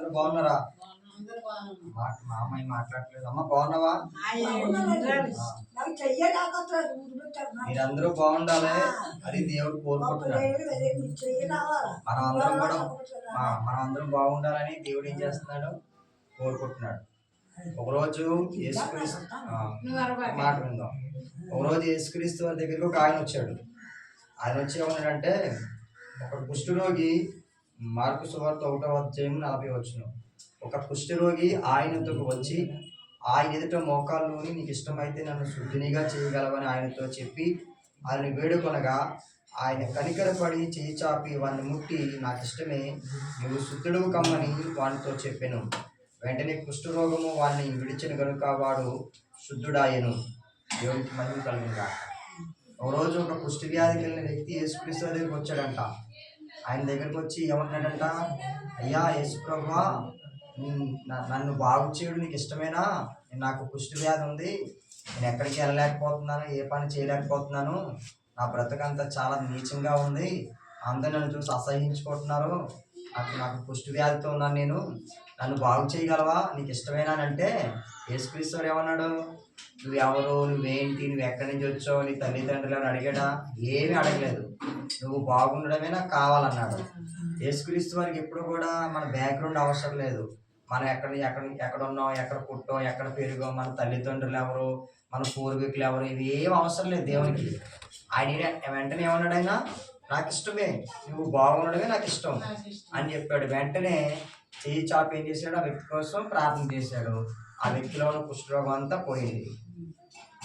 అందరూ బాగున్నారా? మా- మా అమ్మాయి మాట్లాడలేదు. అమ్మ బాగున్నావా? మీరందరూ బాగుండాలి. అది దేవుడు కోరుకుంటున్నాడు. మనం అందరం కూడా మనం అందరం బాగుండాలని దేవుడు ఏం చేస్తున్నాడు? కోరుకుంటున్నాడు. ఒకరోజు యేసుక్రీస్తు మాట విందాం. ఒకరోజు యేసుక్రీస్తు వారి దగ్గరికి ఒక ఆయన వచ్చాడు. ఆయన వచ్చి ఏమన్నాడంటే ఒక కుష్ఠరోగి మార్కు సువార్త ఒకటవ అధ్యాయం నలభై వచ్చిన ఒక కుష్ఠరోగి ఆయనతో వచ్చి ఆయన ఎదుట మోకాల్లోని నీకు ఇష్టమైతే నన్ను శుద్ధినిగా చేయగలవని ఆయనతో చెప్పి ఆయన వేడుకొనగా ఆయన కనికరపడి చేయి చాపి వాడిని ముట్టి నాకు ఇష్టమే నువ్వు శుద్ధుడు కమ్మని వానితో చెప్పాను. వెంటనే కుష్ఠరోగము వాడిని విడిచిన కనుక వాడు శుద్ధుడాయను. దేవునికి మహిమ కలిగిందా ఒకరోజు ఒక కుష్ఠ వ్యాధికి వెళ్ళిన వ్యక్తి యేసుక్రీస్తు దగ్గరికి వచ్చాడంట. ఆయన దగ్గరికి వచ్చి ఏమన్నాడంట అయ్యా యేసుప్రభా నన్ను బాగు చేయడం నీకు ఇష్టమేనా? నాకు కుష్టి వ్యాధి ఉంది. నేను ఎక్కడికి వెళ్ళలేకపోతున్నాను ఏ పని చేయలేకపోతున్నాను. నా బ్రతకంతా చాలా నీచంగా ఉంది. అందరు నన్ను చూసి అసహించుకుంటున్నారు నాకు నాకు కుష్టి వ్యాధితో ఉన్నాను నేను. నన్ను బాగు చేయగలవా? నీకు ఇష్టమేనా? అని అంటే యేసుక్రీస్తు ఏమన్నాడు? నువ్వు ఎవరు నువ్వేంటి? నువ్వు ఎక్కడి నుంచి వచ్చావు? నీ తల్లిదండ్రులు అని అడిగాడా? ఏమీ అడగలేదు. నువ్వు బాగుండడమే నాకు కావాలన్నాడు. యేసుక్రీస్తు వారికి ఎప్పుడు కూడా మన బ్యాక్గ్రౌండ్ అవసరం లేదు. మనం ఎక్కడ ఎక్కడ ఎక్కడ ఉన్నాం ఎక్కడ పుట్టాం ఎక్కడ పెరిగాం మన తల్లిదండ్రులు ఎవరు మన పూర్వీకులు ఎవరు ఇవి ఏం అవసరం లేదు దేవునికి. ఆయన వెంటనే ఏమన్నాడైనా నాకు ఇష్టమే నువ్వు బాగుండడమే నాకు ఇష్టం అని చెప్పాడు. వెంటనే చేయి చాప్ ఏం చేశాడు? ఆ వ్యక్తి కోసం ప్రార్థన చేశాడు. ఆ వ్యక్తిలో ఉన్న కుష్ఠరోగం అంతా పోయింది.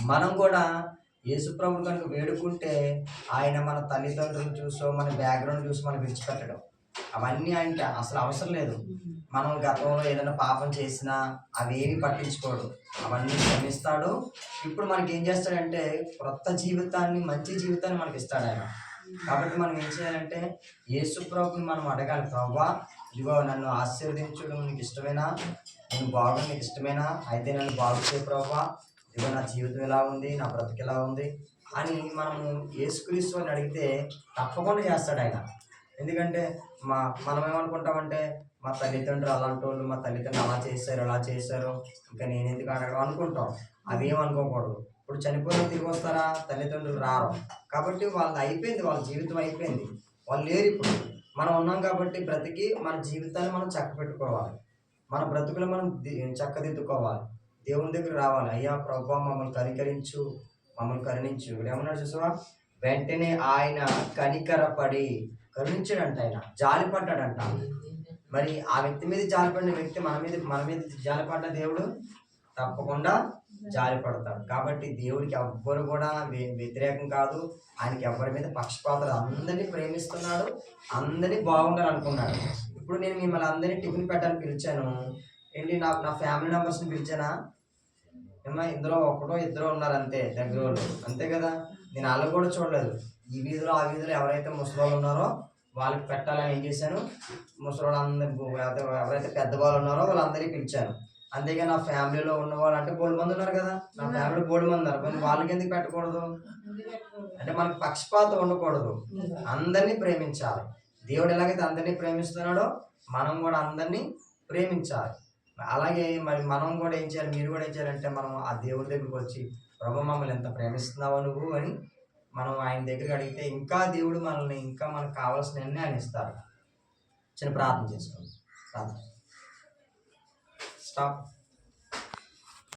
మనం కూడా యేసుప్రభుడు కనుక వేడుకుంటే ఆయన మన తల్లిదండ్రులు చూసో మన బ్యాక్గ్రౌండ్ చూసి మనం విడిచిపెట్టడం. అవన్నీ ఆయనకి అసలు అవసరం లేదు. మనం గతంలో ఏదైనా పాపం చేసినా అవేమి పట్టించుకోడు. అవన్నీ క్షమిస్తాడు. ఇప్పుడు మనకి ఏం చేస్తాడంటే క్రొత్త జీవితాన్ని మంచి జీవితాన్ని మనకి ఇస్తాడు ఆయన. కాబట్టి మనం ఏం చేయాలంటే యేసు ప్రభుని మనం అడగాలి. ప్రభా ఇదిగో నన్ను ఆశీర్వదించడం నీకు ఇష్టమేనా? నేను బాగు నీకు ఇష్టమేనా? అయితే నన్ను బాగు చేయ ప్రభా. ఇదిగో నా జీవితం ఎలా ఉంది? నా బ్రతుకు ఎలా ఉంది? అని మనము యేసుక్రీస్తు అని అడిగితే తప్పకుండా చేస్తాడు ఆయన. ఎందుకంటే మా మనం ఏమనుకుంటామంటే మా తల్లిదండ్రులు అలాంటి వాళ్ళు మా తల్లిదండ్రులు అలా చేశారు అలా చేశారు ఇంకా నేను ఎందుకు అడగడం అనుకుంటాం. అవి ఏమనుకోకూడదు ఇప్పుడు చనిపోయిన తిరిగి వస్తారా? తల్లిదండ్రులు రారు. కాబట్టి వాళ్ళది అయిపోయింది వాళ్ళ జీవితం అయిపోయింది. వాళ్ళు లేరు ఇప్పుడు. మనం ఉన్నాం కాబట్టి బ్రతికి మన జీవితాన్ని మనం చక్క పెట్టుకోవాలి మన బ్రతుకులు మనం చక్కదిద్దుకోవాలి. దేవుని దగ్గర రావాలి. అయ్యా ప్రభా మమ్మల్ని కనికరించు మమ్మల్ని కరుణించు. ఇక్కడ ఏమన్నాడు చూసావా? వెంటనే ఆయన కనికరపడి కరుణించాడంట ఆయన. జాలిపడ్డాడంట. మరి ఆ వ్యక్తి మీద జాలిపడిన వ్యక్తి మన మీద మన మీద జాలిపడ్డ దేవుడు తప్పకుండా జాలిపడతాడు. కాబట్టి దేవుడికి ఎవ్వరు కూడా వ్యతిరేకం కాదు. ఆయనకి ఎవరి మీద పక్షపాతలు అందరినీ ప్రేమిస్తున్నాడు అందరినీ బాగుండాలనుకున్నాడు. ఇప్పుడు నేను మిమ్మల్ని అందరినీ టిఫిన్ పెట్టాలని పిలిచాను. ఏంటి నా నా ఫ్యామిలీ మెంబర్స్ని పిలిచానా? ఏమన్నా ఇందులో ఒకటో ఇద్దరు ఉన్నారు అంతే దగ్గర వాళ్ళు. అంతే కదా? నేను వాళ్ళు కూడా చూడలేదు. ఈ వీధిలో ఆ వీధిలో ఎవరైతే ముసలోళ్ళు ఉన్నారో వాళ్ళకి పెట్టాలని ఏం చేశాను? అందరు ఎవరైతే పెద్దవాళ్ళు ఉన్నారో వాళ్ళందరికీ పిలిచాను. అంతేగా నా ఫ్యామిలీలో ఉన్న వాళ్ళు అంటే బోల్డ్ మంది ఉన్నారు కదా? నా ఫ్యామిలీ బోల్డ్ మంది ఉన్నారు. మరి వాళ్ళకి ఎందుకు పెట్టకూడదు? అంటే మనకు పక్షపాతం ఉండకూడదు. అందరినీ ప్రేమించాలి. దేవుడు ఎలాగైతే అందరినీ ప్రేమిస్తున్నాడో మనం కూడా అందరినీ ప్రేమించాలి. అలాగే మరి మనం కూడా ఏం చేయాలి? మీరు కూడా ఏం చేయాలంటే మనం ఆ దేవుడి దగ్గరికి వచ్చి ప్రభు మమ్మల్ని ఎంత ప్రేమిస్తున్నావు నువ్వు? అని మనం ఆయన దగ్గరికి అడిగితే ఇంకా దేవుడు మనల్ని ఇంకా మనకు కావాల్సినవన్నీ ఆయన ఇస్తారు. చిన్న ప్రార్థన చేసుకోండి. ప్రార్థన. స్టాప్.